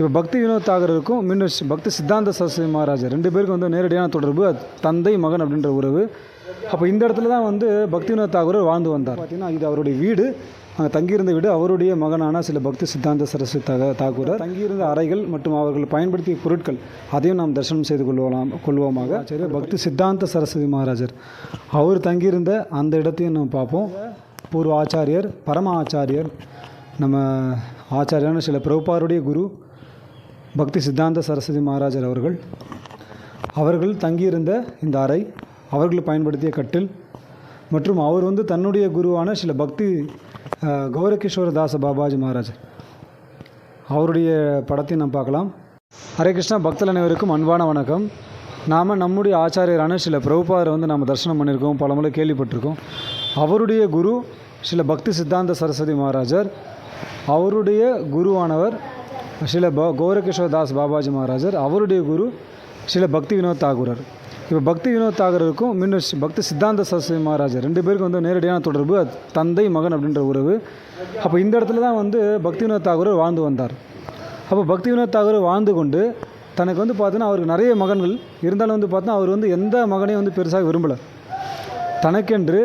இப்போ பக்தி வினோத் தாகருக்கும் மீண்டும் பக்தி சித்தாந்த சரஸ்வதி மகாராஜ் ரெண்டு பேருக்கும் வந்து நேரடியான தொடர்பு தந்தை மகன் அப்படின்ற உறவு. அப்போ இந்த இடத்துல தான் வந்து பக்தி வினோத் தாகூர் வாழ்ந்து வந்தார். பார்த்தீங்கன்னா இது அவருடைய வீடு. அங்கே தங்கியிருந்த வீடு அவருடைய மகனான சில பக்தி சித்தாந்த சரஸ்வதி தக தாகூர் தங்கியிருந்த அறைகள் மற்றும் அவர்கள் பயன்படுத்திய பொருட்கள் அதையும் நாம் தரிசனம் செய்து கொள்வோம் கொள்வோமாக. சரி பக்தி சித்தாந்த சரஸ்வதி மகாராஜர். அவர் தங்கியிருந்த அந்த இடத்தையும் நம்ம பார்ப்போம். பூர்வ ஆச்சாரியர் பரம ஆச்சாரியர் நம்ம ஆச்சாரியான சில பிரபுபாருடைய குரு பக்தி சித்தாந்த சரஸ்வதி மகாராஜர் அவர்கள். அவர்கள் தங்கியிருந்த இந்த அறை அவர்கள் பயன்படுத்திய கட்டில் மற்றும் அவர் வந்து தன்னுடைய குருவான சில பக்தி கௌரகிஷோர தாச பாபாஜி மகாராஜ். அவருடைய படத்தை நாம் பார்க்கலாம். ஹரே கிருஷ்ணா பக்தல் அனைவருக்கும் அன்பான வணக்கம். நாம் நம்முடைய ஆச்சாரியரான சில பிரபுபாதரை வந்து நாம் தரிசனம் பண்ணியிருக்கோம் பலமுறை கேள்விப்பட்டிருக்கோம். அவருடைய குரு சில பக்தி சித்தாந்த சரஸ்வதி மகாராஜர். அவருடைய குருவானவர் சில ப கௌரகிஷோர் தாஸ் பாபாஜி மகாராஜர் அவருடைய குரு சில பக்தி வினோத் தாகூரர். இப்போ பக்தி வினோத் தாகருக்கும் முன்ன பக்தி சித்தாந்த சரஸ்வதி மகாராஜர் ரெண்டு பேருக்கும் வந்து நேரடியான தொடர்பு தந்தை மகன் அப்படின்ற உறவு. அப்போ இந்த இடத்துல தான் வந்து பக்தி வினோத் தாகூர் வாழ்ந்து வந்தார். அப்போ பக்தி வினோத் தாகூர் வாழ்ந்து கொண்டு தனக்கு வந்து பார்த்தீங்கன்னா அவருக்கு நிறைய மகன்கள். இருந்தாலும் வந்து பார்த்தீங்கன்னா அவர் வந்து எந்த மகனையும் வந்து பெருசாக விரும்பலை. தனக்கென்று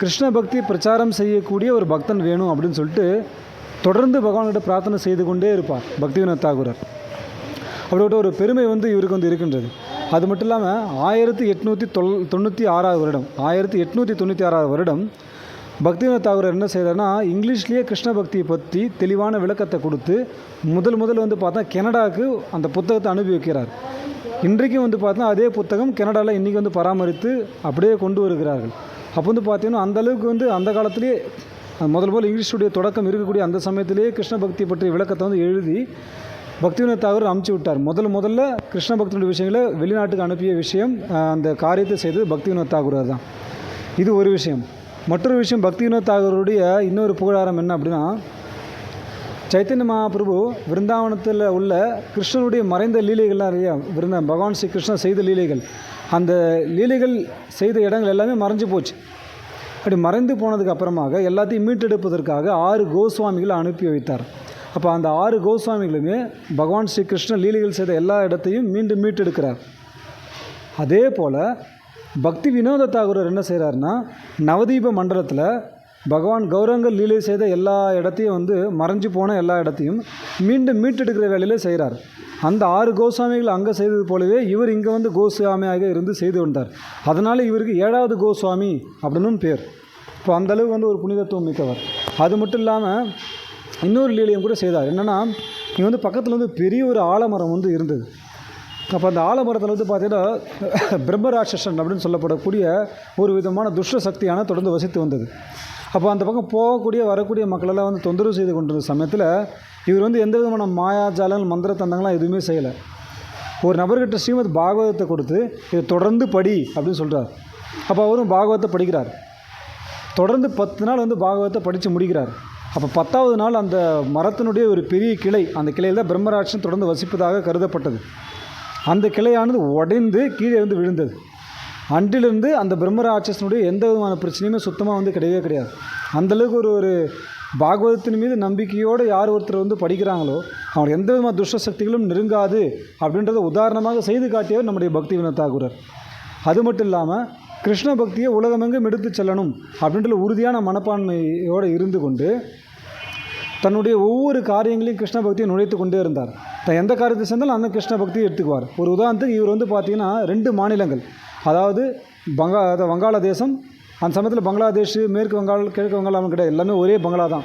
கிருஷ்ண பக்தி பிரச்சாரம் செய்யக்கூடிய ஒரு பக்தன் வேணும் அப்படின்னு சொல்லிட்டு தொடர்ந்து பகவான்கிட்ட பிரார்த்தனை செய்து கொண்டே இருப்பார் பக்தி வினோத் தாகூரர். அப்படிப்பட்ட ஒரு பெருமை வந்து இவருக்கு வந்து இருக்கின்றது. அது மட்டும் இல்லாமல் ஆயிரத்தி எட்நூற்றி தொல் தொண்ணூற்றி ஆறாவது வருடம் ஆயிரத்தி எட்நூற்றி தொண்ணூற்றி ஆறாவது வருடம் பக்திவினோத் தாகூர் என்ன செய்கிறாருன்னா இங்கிலீஷ்லேயே கிருஷ்ண பக்தியை பற்றி தெளிவான விளக்கத்தை கொடுத்து முதல் முதல் வந்து பார்த்தா கனடாவுக்கு அந்த புத்தகத்தை அனுப்பி வைக்கிறார். இன்றைக்கும் வந்து பார்த்தா அதே புத்தகம் கனடாவில் இன்றைக்கி வந்து பராமரித்து அப்படியே கொண்டு வருகிறார்கள். அப்போ வந்து பார்த்தீங்கன்னா அந்தளவுக்கு வந்து அந்த காலத்திலே முதல் போல் இங்கிலீஷுடைய தொடக்கம் இருக்கக்கூடிய அந்த சமயத்திலேயே கிருஷ்ண பக்தி பற்றிய விளக்கத்தை வந்து எழுதி பக்திவினோத் தாகூர் அமுச்சு விட்டார். முதல் முதல்ல கிருஷ்ண பக்தனுடைய விஷயங்களை வெளிநாட்டுக்கு அனுப்பிய விஷயம் அந்த காரியத்தை செய்தது பக்திவினோத் தாகூர் தான். இது ஒரு விஷயம். மற்றொரு விஷயம் பக்திவினோத் தாகூருடைய இன்னொரு புகழாரம் என்ன அப்படின்னா சைத்தன்ய மகாபிரபு விருந்தாவனத்தில் உள்ள கிருஷ்ணனுடைய மறைந்த லீலைகள்லாம் நிறையா விருந்த பகவான் ஸ்ரீ கிருஷ்ணன் செய்த லீலைகள். அந்த லீலைகள் செய்த இடங்கள் எல்லாமே மறைஞ்சு போச்சு. அப்படி மறைந்து போனதுக்கு அப்புறமாக எல்லாத்தையும் மீட்டெடுப்பதற்காக ஆறு கோஸ்வாமிகளை அனுப்பி வைத்தார். அப்போ அந்த ஆறு கோஸ்வாமிகளுமே பகவான் ஸ்ரீ கிருஷ்ணன் லீலைகள் செய்த எல்லா இடத்தையும் மீண்டும் மீட்டெடுக்கிறார். அதே போல் பக்தி வினோத தாகூரர் என்ன செய்கிறாருன்னா நவதீப மண்டலத்தில் பகவான் கௌரங்கள் லீலை செய்த எல்லா இடத்தையும் வந்து மறைஞ்சு போன எல்லா இடத்தையும் மீண்டும் மீட்டெடுக்கிற வேலையில் செய்கிறார் அந்த ஆறு கோஸ்வாமிகள் அங்கே செய்தது போலவே இவர் இங்கே வந்து கோஸ்வாமியாக இருந்து செய்து வந்தார் அதனால் இவருக்கு ஏழாவது கோஸ்வாமி அப்படின்னு பேர். இப்போ அந்தளவுக்கு வந்து ஒரு புனிதத்துவம் மிக்கவர். அது மட்டும் இல்லாமல் இன்னொரு லீலையும் கூட செய்தார். என்னென்னா இங்கே வந்து பக்கத்தில் வந்து பெரிய ஒரு ஆலமரம் வந்து இருந்தது. அப்போ அந்த ஆலமரத்தில் வந்து பார்த்தீங்கன்னா பிரம்மராட்சசன் அப்படின்னு சொல்லப்படக்கூடிய ஒரு விதமான துஷ்ட சக்தியான தொடர்ந்து வசித்து வந்தது. அப்போ அந்த பக்கம் போகக்கூடிய வரக்கூடிய மக்களெல்லாம் வந்து தொந்தரவு செய்து கொண்டிருந்த சமயத்தில் இவர் வந்து எந்த விதமான மாயாஜாலங்கள் மந்திர தந்தங்கள்லாம் எதுவுமே செய்யலை. ஒரு நபர்கிட்ட ஸ்ரீமத் பாகவதத்தை கொடுத்து இதை தொடர்ந்து படி அப்படின்னு சொல்கிறார் அப்போ அவரும் பாகவத்தை படிக்கிறார். தொடர்ந்து பத்து நாள் வந்து பாகவத்தை படித்து முடிக்கிறார். அப்போ பத்தாவது நாள் அந்த மரத்தினுடைய ஒரு பெரிய கிளை அந்த கிளையில் தான் பிரம்மராட்சன் தொடர்ந்து வசிப்பதாக கருதப்பட்டது. அந்த கிளையானது உடைந்து கீழே வந்து விழுந்தது. அன்றிலிருந்து அந்த பிரம்மராட்சசனுடைய எந்த விதமான பிரச்சனையுமே சுத்தமாக வந்து கிடையவே கிடையாது. அந்தளவுக்கு ஒரு ஒரு பாகவதத்தின் மீது நம்பிக்கையோடு யார் ஒருத்தர் வந்து படிக்கிறாங்களோ அவங்க எந்த விதமான துஷ்ட சக்திகளும் நெருங்காது அப்படின்றத உதாரணமாக செய்து காட்டியவர் நம்முடைய பக்தி வினோத் தாகூரர் அது மட்டும் இல்லாமல் கிருஷ்ண பக்தியை உலகமெங்கும் எடுத்து செல்லணும் அப்படின்ற உறுதியான மனப்பான்மையோடு இருந்து கொண்டு தன்னுடைய ஒவ்வொரு காரியங்களையும் கிருஷ்ண பக்தியை நுழைத்து கொண்டே இருந்தார். தான் எந்த காரியத்தை சேர்ந்தாலும் அந்த கிருஷ்ண பக்தியை எடுத்துக்குவார். ஒரு உதாரணத்துக்கு இவர் வந்து பார்த்திங்கன்னா ரெண்டு மாநிலங்கள். அதாவது பங்கா அதாவது வங்காளதேசம் அந்த சமயத்தில் பங்களாதேஷ் மேற்கு வங்காள கிழக்கு வங்காளம் கிடையாது எல்லாமே ஒரே பங்களா தான்.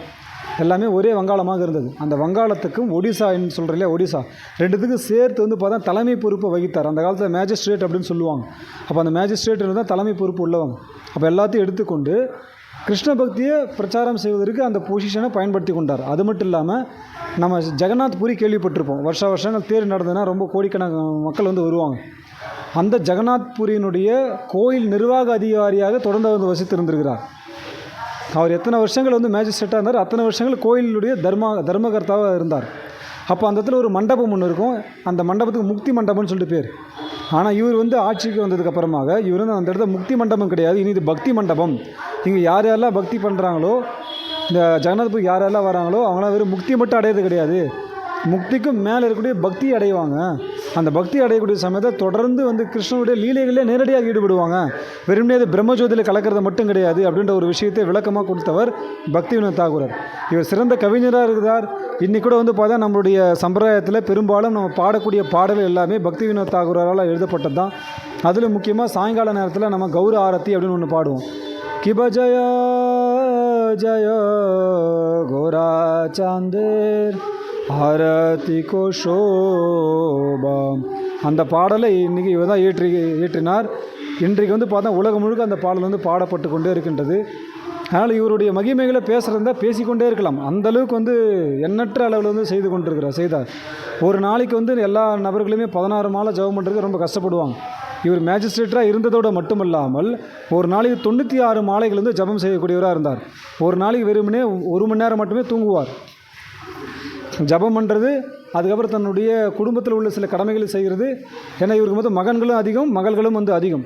எல்லாமே ஒரே வங்காளமாக இருந்தது. அந்த வங்காளத்துக்கும் ஒடிசான்னு சொல்கிற இல்லையா ஒடிசா. ரெண்டுத்துக்கும் சேர்த்து வந்து பார்த்தா தலைமை பொறுப்பை வகித்தார். அந்த காலத்தில் மேஜிஸ்ட்ரேட் அப்படின்னு சொல்லுவாங்க. அப்போ அந்த மேஜிஸ்ட்ரேட் தான் தலைமை பொறுப்பு உள்ளவங்க. அப்போ எல்லாத்தையும் எடுத்துக்கொண்டு கிருஷ்ண பக்தியை பிரச்சாரம் செய்வதற்கு அந்த பொசிஷனை பயன்படுத்தி கொண்டார். அது மட்டும் இல்லாமல் நம்ம ஜெகநாத் புரி கேள்விப்பட்டிருப்போம். வருஷ வருஷங்கள் தேர் நடந்ததுன்னா ரொம்ப கோடிக்கணக்கான மக்கள் வந்து வருவாங்க. அந்த ஜெகநாத் புரியினுடைய கோயில் நிர்வாக அதிகாரியாக தொடர்ந்து வந்து வசித்திருந்திருக்கிறார். அவர் எத்தனை வருஷங்கள் வந்து மேஜிஸ்ட்ரேட்டாக இருந்தார் அத்தனை வருஷங்கள் கோயிலுடைய தர்மா தர்மகர்த்தாவாக இருந்தார். அப்போ அந்த இடத்துல ஒரு மண்டபம் ஒன்று இருக்கும். அந்த மண்டபத்துக்கு முக்தி மண்டபம்னு சொல்லிட்டு பேர். ஆனால் இவர் வந்து ஆட்சிக்கு வந்ததுக்கு அப்புறமாக இவர் வந்து அந்த இடத்துல முக்தி மண்டபம் கிடையாது. இனி இது பக்தி மண்டபம். இங்கே யார் யாரெல்லாம் பக்தி பண்ணுறாங்களோ இந்த ஜெகநாத்பூர் யார் யாரெல்லாம் வராங்களோ அவங்களாம் வெறும் முக்தி மட்டும் அடையிறது கிடையாது. முக்திக்கும் மேலே இருக்கக்கூடிய பக்தி அடைவாங்க. அந்த பக்தி அடையக்கூடிய சமயத்தில் தொடர்ந்து வந்து கிருஷ்ணனுடைய லீலைகளே நேரடியாக ஈடுபடுவாங்க. வெறுமனே அது பிரம்மஜோதியில் கலக்கிறது மட்டும் கிடையாது அப்படின்ற ஒரு விஷயத்தை விளக்கமாக கொடுத்தவர் பக்தி வினோத் தாகூரர். இவர் சிறந்த கவிஞராக இருக்கிறார் இன்னைக்கு கூட வந்து பார்த்தா நம்மளுடைய சம்பிரதாயத்தில் பெரும்பாலும் நம்ம பாடக்கூடிய பாடல்கள் எல்லாமே பக்தி வினோத் தாகூரால் எழுதப்பட்டது தான் அதில் முக்கியமாக சாயங்கால நேரத்தில் நம்ம கௌர ஆரத்தி அப்படின்னு ஒன்று பாடுவோம். கிப ஜய ஜய கோரா சாந்தேர் ஆரதி கோ சோபம் அந்த பாடலை இன்றைக்கி இவர் தான் ஏற்றி ஏற்றினார் இன்றைக்கு வந்து பார்த்தா உலகம் முழுக்க அந்த பாடல் வந்து பாடப்பட்டு கொண்டே இருக்கின்றது. அதனால் இவருடைய மகிமைகளை பேசுகிறதா பேசிக்கொண்டே இருக்கலாம். அந்தளவுக்கு வந்து எண்ணற்ற அளவில் வந்து செய்து கொண்டிருக்கிறார் செய்தார். ஒரு நாளைக்கு வந்து எல்லா நபர்களுமே பதினாறு மாலை ஜெபம் பண்ணுறதுக்கு ரொம்ப கஷ்டப்படுவாங்க. இவர் மேஜிஸ்ட்ரேட்டராக இருந்ததோடு மட்டுமல்லாமல் ஒரு நாளைக்கு தொண்ணூற்றி ஆறு மாலைகள் வந்து ஜெபம் செய்யக்கூடியவராக இருந்தார். ஒரு நாளைக்கு வெறுமனே ஒரு மணி நேரம் மட்டுமே தூங்குவார். ஜபம் பண்ணுறது அதுக்கப்புறம் தன்னுடைய குடும்பத்தில் உள்ள சில கடமைகளை செய்கிறது. ஏன்னா இவருக்கு வந்து மகன்களும் அதிகம் மகள்களும் வந்து அதிகம்.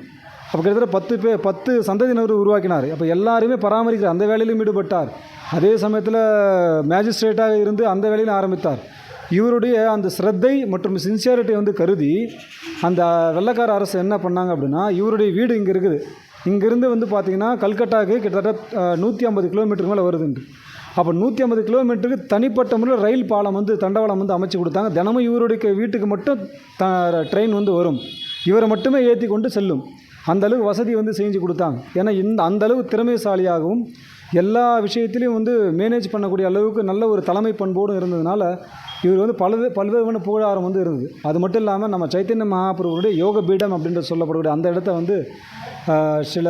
அப்போ கிட்டத்தட்ட பத்து பே பத்து சந்ததியினர் உருவாக்கினார். அப்போ எல்லாருமே பராமரிக்கிற அந்த வேலையிலும் ஈடுபட்டார். அதே சமயத்தில் மேஜிஸ்ட்ரேட்டாக இருந்து அந்த வேலையிலும் ஆரம்பித்தார். இவருடைய அந்த ஸ்ரத்தை மற்றும் சின்சியாரிட்டி வந்து கருதி அந்த வெள்ளக்கார அரசு என்ன பண்ணாங்க அப்படின்னா இவருடைய வீடு இங்கே இருக்குது. இங்கேருந்து வந்து பார்த்திங்கன்னா கல்கட்டாவுக்கு கிட்டத்தட்ட நூற்றி ஐம்பது கிலோமீட்டருக்கு மேலே வருதுண்டு அப்போ நூற்றி ஐம்பது கிலோமீட்டருக்கு தனிப்பட்ட முறையில் ரயில் பாலம் வந்து தண்டவாளம் வந்து அமைச்சு கொடுத்தாங்க. தினமும் இவருடைய வீட்டுக்கு மட்டும் த ட்ரெயின் வந்து வரும். இவரை மட்டுமே ஏற்றி கொண்டு செல்லும். அந்தளவு வசதி வந்து செஞ்சு கொடுத்தாங்க. ஏன்னா இந்த அந்த அளவு திறமைசாலியாகவும் எல்லா விஷயத்திலையும் வந்து மேனேஜ் பண்ணக்கூடிய அளவுக்கு நல்ல ஒரு தலைமை பண்போடும் இருந்ததுனால இவர் வந்து பல பல்வேறு புகழாரம் வந்து இருந்தது. அது மட்டும் இல்லாமல் நம்ம சைத்தன்ய மகாபிரபுடைய யோக பீடம் அப்படின்ற சொல்லப்படக்கூடிய அந்த இடத்த வந்து சில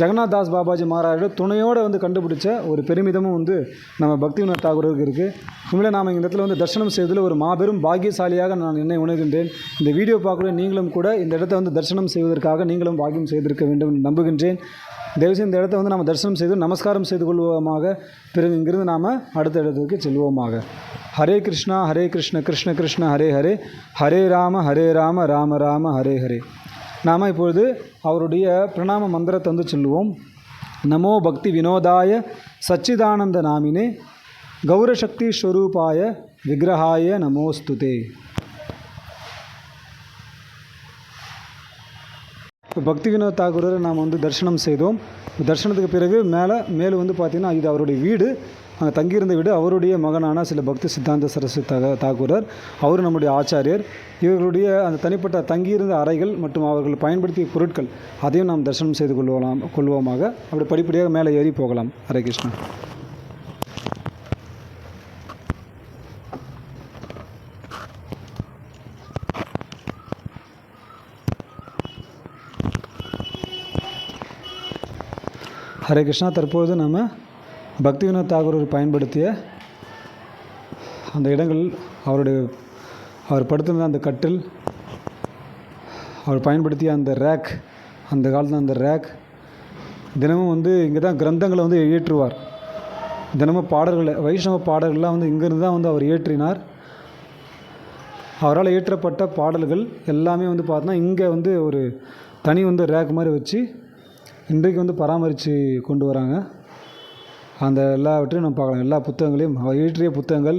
ஜெகநாத் தாஸ் பாபாஜி மகாராஜோட துணையோடு வந்து கண்டுபிடிச்ச ஒரு பெருமிதமும் வந்து நம்ம பக்தி வினோத் தாகூருக்கு இருக்குது உண்மையிலே நாம் இந்த இடத்துல வந்து தரிசனம் செய்வதில் ஒரு மாபெரும் பாக்கியசாலியாக நான் என்னை உணர்கின்றேன். இந்த வீடியோ பார்க்குற நீங்களும் கூட இந்த இடத்த வந்து தரிசனம் செய்வதற்காக நீங்களும் பாக்கியம் செய்திருக்க வேண்டும் என்று நம்புகின்றேன். தயவுசெய்து இந்த இடத்த வந்து நம்ம தரிசனம் செய்து நமஸ்காரம் செய்து கொள்வோமாக. பிறகு இங்கிருந்து நாம் அடுத்த இடத்துக்கு செல்வோமாக. ஹரே கிருஷ்ணா ஹரே கிருஷ்ண கிருஷ்ண கிருஷ்ண ஹரே ஹரே. ஹரே ராம ஹரே ராம ராம ராம ஹரே ஹரே. நாம் இப்பொழுது அவருடைய பிரணாம மந்திரத்தை வந்து சொல்லுவோம். நமோ பக்தி வினோதாய சச்சிதானந்த நாமினே கௌரசக்தி ஸ்வரூபாய விக்கிரகாய நமோஸ்துதே. இப்போ பக்தி வினோத் தாகூரரை நாம் வந்து தரிசனம் செய்தோம். தரிசனத்துக்கு பிறகு மேலே மேலே வந்து பார்த்திங்கன்னா இது அவருடைய வீடு. அங்கே தங்கியிருந்த வீடு அவருடைய மகனான சில பக்தி சித்தாந்த சரஸ்வதி தக தாக்கூரர் அவர் நம்முடைய ஆச்சாரியர். இவர்களுடைய அந்த தனிப்பட்ட தங்கியிருந்த அறைகள் மற்றும் அவர்கள் பயன்படுத்திய பொருட்கள் அதையும் நாம் தரிசனம் செய்து கொள்வோம் கொள்வோமாக. அப்படி படிப்படியாக மேலே ஏறி போகலாம். ஹரே கிருஷ்ணா. ஹரே கிருஷ்ணா தற்போது நம்ம பக்தி வினோத் தாகூர் பயன்படுத்திய அந்த இடங்கள் அவருடைய அவர் படுத்திருந்த அந்த கட்டில் அவர் பயன்படுத்திய அந்த ரேக் அந்த காலத்தில் அந்த ரேக் தினமும் வந்து இங்கே தான் கிரந்தங்களை வந்து இயற்றுவார். தினமும் பாடல்களை வைஷ்ணவ பாடல்கள்லாம் வந்து இங்கேருந்து தான் வந்து அவர் இயற்றினார். அவரால் இயற்றப்பட்ட பாடல்கள் எல்லாமே வந்து பார்த்தோன்னா இங்கே வந்து ஒரு தனி வந்து ரேக் மாதிரி வச்சு இன்றைக்கு வந்து பராமரித்து கொண்டு வராங்க. அந்த எல்லாவற்றையும் நம்ம பார்க்கலாம். எல்லா புத்தகங்களையும் அவர் இயற்றிய புத்தகங்கள்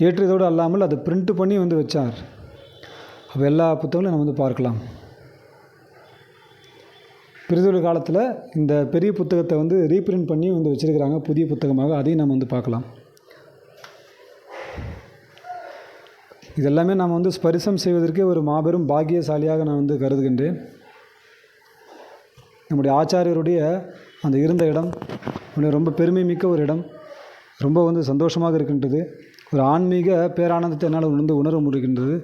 இயற்றியதோடு அல்லாமல் அதை பிரிண்ட் பண்ணி வந்து வச்சார். அப்போ எல்லா புத்தகங்களையும் நம்ம வந்து பார்க்கலாம். பிரிதொரு காலத்தில் இந்த பெரிய புத்தகத்தை வந்து ரீப்ரிண்ட் பண்ணி வந்து வச்சுருக்கிறாங்க. புதிய புத்தகமாக அதையும் நம்ம வந்து பார்க்கலாம். இதெல்லாமே நாம் வந்து ஸ்பரிசம் செய்வதற்கே ஒரு மாபெரும் பாக்கியசாலியாக நான் வந்து கருதுகின்றேன். நம்முடைய ஆச்சாரியருடைய அந்த இருந்த இடம் உண்மையிலே ரொம்ப பெருமை மிக்க ஒரு இடம். ரொம்ப வந்து சந்தோஷமாக இருக்கின்றது. ஒரு ஆன்மீக பேரானந்தத்தை என்னால் உணர்ந்து உணர முடிகின்றது.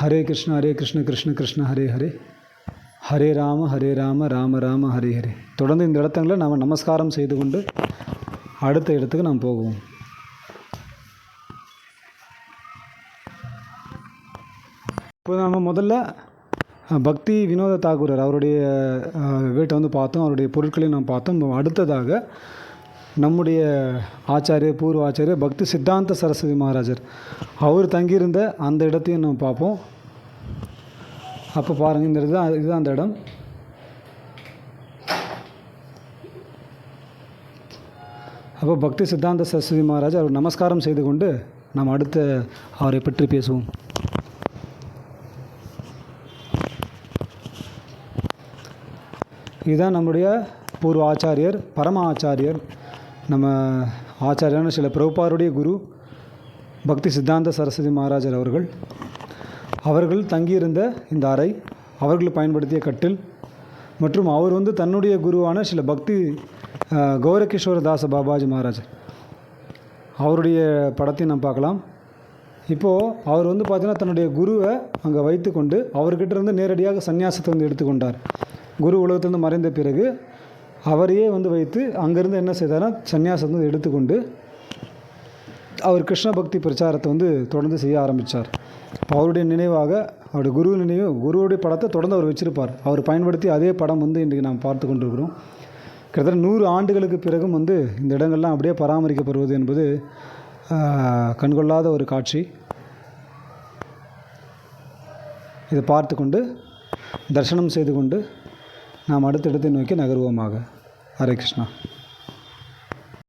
ஹரே கிருஷ்ண ஹரே கிருஷ்ண கிருஷ்ண கிருஷ்ண ஹரே ஹரே. ஹரே ராம ஹரே ராம ராம ராம ஹரே ஹரே. தொடர்ந்து இந்த இடத்தங்களை நாம் நமஸ்காரம் செய்து கொண்டு அடுத்த இடத்துக்கு நாம் போகுவோம் இப்போ நம்ம முதல்ல பக்தி வினோத தாகூரர் அவருடைய வீட்டை வந்து பார்த்தோம். அவருடைய பொருட்களையும் நாம் பார்த்தோம். அடுத்ததாக நம்முடைய ஆச்சாரிய பூர்வ ஆச்சாரிய பக்தி சித்தாந்த சரஸ்வதி மகாராஜர். அவர் தங்கியிருந்த அந்த இடத்தையும் நம்ம பார்ப்போம். அப்போ பாருங்கள் இந்த இதுதான் இதுதான் அந்த இடம். அப்போ பக்தி சித்தாந்த சரஸ்வதி மகாராஜ் அவர் நமஸ்காரம் செய்து கொண்டு நாம் அடுத்த அவரை பற்றி பேசுவோம். இதுதான் நம்முடைய பூர்வ ஆச்சாரியர் பரம ஆச்சாரியர். நம்ம ஆச்சாரியான சில பிரபுபாருடைய குரு பக்தி சித்தாந்த சரஸ்வதி மகாராஜர் அவர்கள். அவர்கள் தங்கியிருந்த இந்த அறை அவர்கள் பயன்படுத்திய கட்டில் மற்றும் அவர் வந்து தன்னுடைய குருவான சில பக்தி கௌரகிஷோர தாச பாபாஜி மகாராஜ் அவருடைய படத்தை நாம் பார்க்கலாம். இப்போது அவர் வந்து பார்த்தீங்கன்னா தன்னுடைய குருவை அங்கே வைத்துக்கொண்டு அவர்கிட்ட இருந்து நேரடியாக சந்நியாசத்தை வந்து எடுத்துக்கொண்டார். குரு உலகத்திலிருந்து மறைந்த பிறகு அவரையே வந்து வைத்து அங்கேருந்து என்ன செய்தார்னா சந்நியாசத்தை வந்து எடுத்துக்கொண்டு அவர் கிருஷ்ண பக்தி பிரச்சாரத்தை வந்து தொடர்ந்து செய்ய ஆரம்பித்தார் அவருடைய நினைவாக அவருடைய குரு நினைவு குருவுடைய படத்தை தொடர்ந்து அவர் வச்சிருப்பார். அவர் பயன்படுத்தி அதே படம் வந்து இன்றைக்கு நாம் பார்த்து கொண்டிருக்கிறோம். கிட்டத்தட்ட நூறு ஆண்டுகளுக்கு பிறகும் வந்து இந்த இடங்கள்லாம் அப்படியே பராமரிக்கப்படுவது என்பது கண்கொள்ளாத ஒரு காட்சி. இதை பார்த்து கொண்டு தரிசனம் செய்து கொண்டு நாம் அடுத்த இடத்தை நோக்கி நகர்வோமாக. ஹரே கிருஷ்ணா.